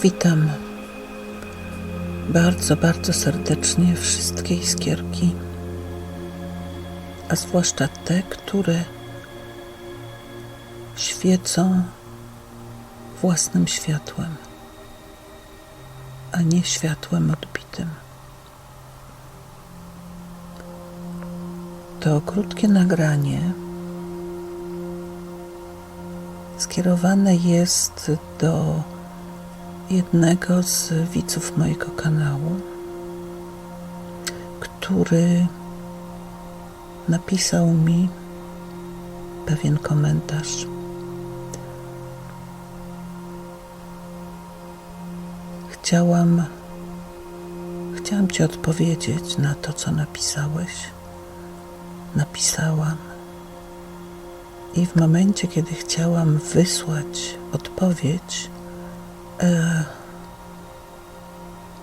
Witam bardzo, bardzo serdecznie wszystkie iskierki, a zwłaszcza te, które świecą własnym światłem, a nie światłem odbitym. To krótkie nagranie skierowane jest do jednego z widzów mojego kanału, który napisał mi pewien komentarz. Chciałam, chciałam Ci odpowiedzieć na to, co napisałeś. Napisałam. I w momencie, kiedy chciałam wysłać odpowiedź,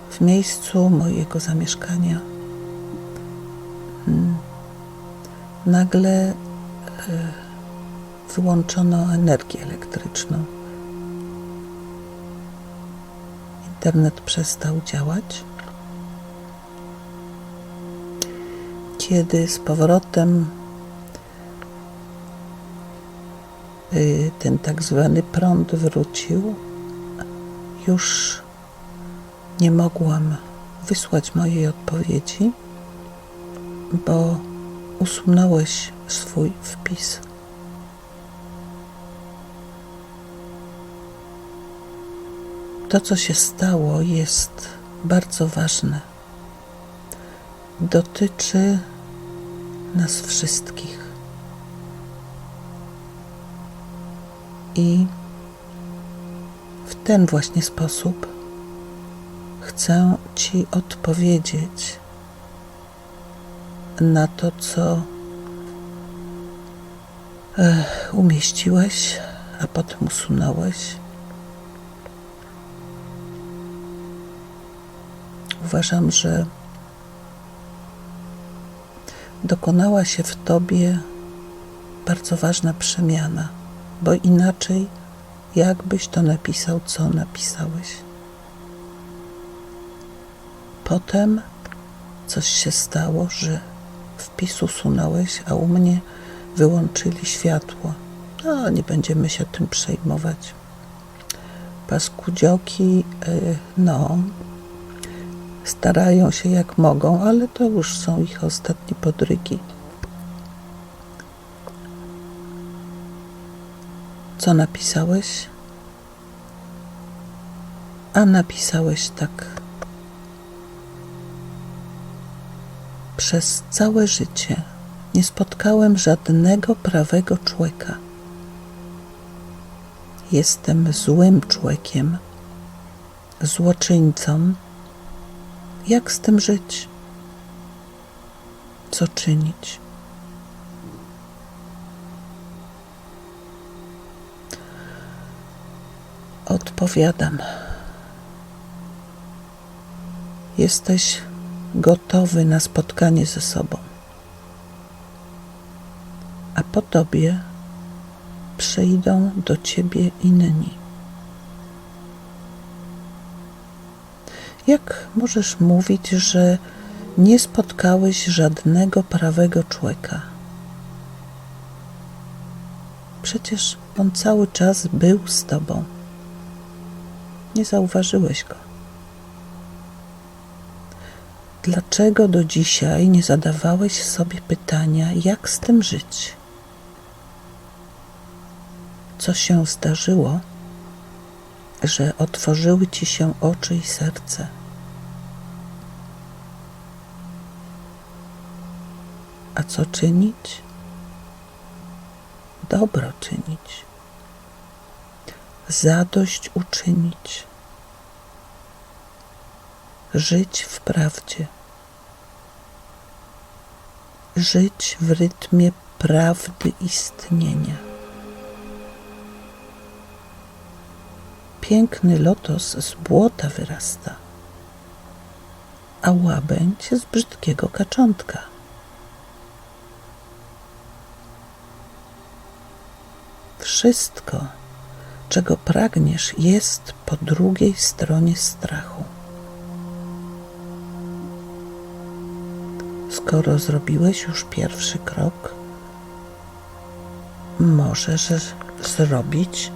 w miejscu mojego zamieszkania mm, nagle e, wyłączono energię elektryczną. Internet przestał działać. Kiedy z powrotem y, ten tak zwany prąd wrócił, już nie mogłam wysłać mojej odpowiedzi, bo usunąłeś swój wpis. To, co się stało, jest bardzo ważne. Dotyczy nas wszystkich. I ten właśnie sposób chcę Ci odpowiedzieć na to, co e, umieściłeś, a potem usunąłeś. Uważam, że dokonała się w Tobie bardzo ważna przemiana, bo inaczej jakbyś to napisał, co napisałeś. Potem coś się stało, że wpis usunąłeś, a u mnie wyłączyli światło. No, nie będziemy się tym przejmować. Paskudzioki, y, no, starają się jak mogą, ale to już są ich ostatnie podrygi. Co napisałeś? A napisałeś tak. Przez całe życie nie spotkałem żadnego prawego człowieka. Jestem złym człowiekiem, złoczyńcą. Jak z tym żyć? Co czynić? Odpowiadam. Jesteś gotowy na spotkanie ze sobą, a po tobie przyjdą do ciebie inni. Jak możesz mówić, że nie spotkałeś żadnego prawego człowieka? Przecież on cały czas był z tobą. Nie zauważyłeś go. Dlaczego do dzisiaj nie zadawałeś sobie pytania, jak z tym żyć? Co się zdarzyło, że otworzyły ci się oczy i serce? A co czynić? Dobro czynić zadość uczynić, żyć w prawdzie, żyć w rytmie prawdy istnienia. Piękny lotos z błota wyrasta, a łabędź z brzydkiego kaczątka. Wszystko czego pragniesz, jest po drugiej stronie strachu. Skoro zrobiłeś już pierwszy krok, możesz zrobić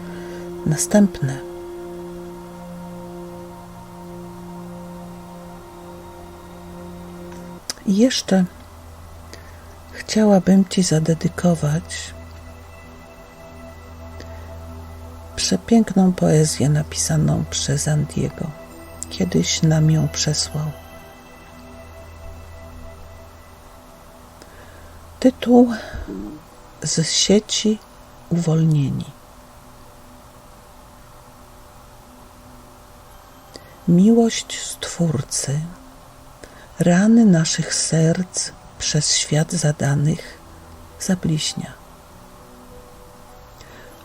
następne. I jeszcze chciałabym Ci zadedykować przepiękną poezję napisaną przez Andiego. Kiedyś nam ją przesłał. Tytuł z sieci Uwolnieni. Miłość Stwórcy, rany naszych serc przez świat zadanych zabliźnia.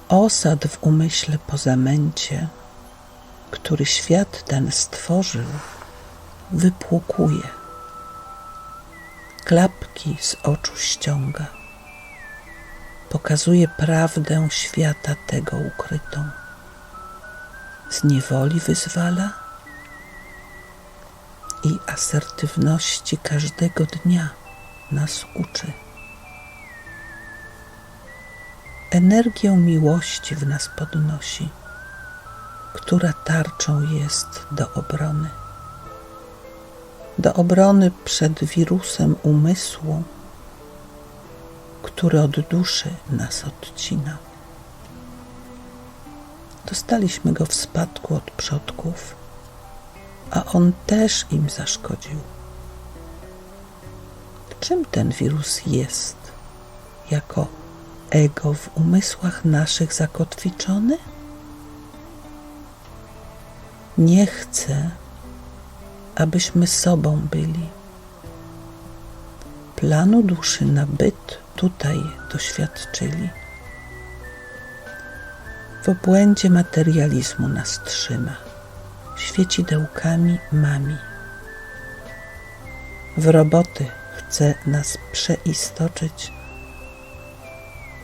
Osad w umyśle pozamęcie, który świat ten stworzył, wypłukuje. Klapki z oczu ściąga. Pokazuje prawdę świata tego ukrytą. Z niewoli wyzwala i asertywności każdego dnia nas uczy. Energię miłości w nas podnosi, która tarczą jest do obrony. Do obrony przed wirusem umysłu, który od duszy nas odcina. Dostaliśmy go w spadku od przodków, a on też im zaszkodził. Czym ten wirus jest? Jako ego w umysłach naszych zakotwiczony? Nie chcę, abyśmy sobą byli. Planu duszy na byt tutaj doświadczyli. W obłędzie materializmu nas trzyma, świecidełkami mami. W roboty chce nas przeistoczyć,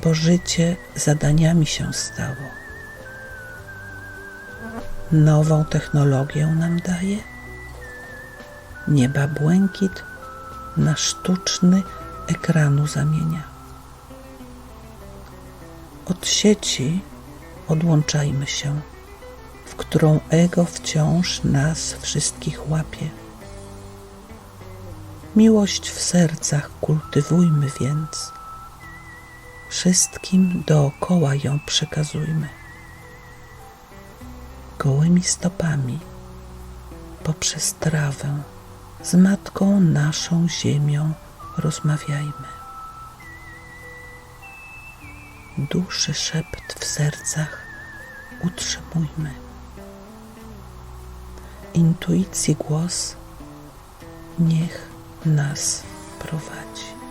bo życie zadaniami się stało. Nową technologię nam daje, nieba błękit na sztuczny ekranu zamienia. Od sieci odłączajmy się, w którą ego wciąż nas wszystkich łapie. Miłość w sercach kultywujmy więc, wszystkim dookoła ją przekazujmy. Gołymi stopami poprzez trawę z Matką naszą ziemią rozmawiajmy. Duszy szept w sercach utrzymujmy. Intuicji głos niech nas prowadzi.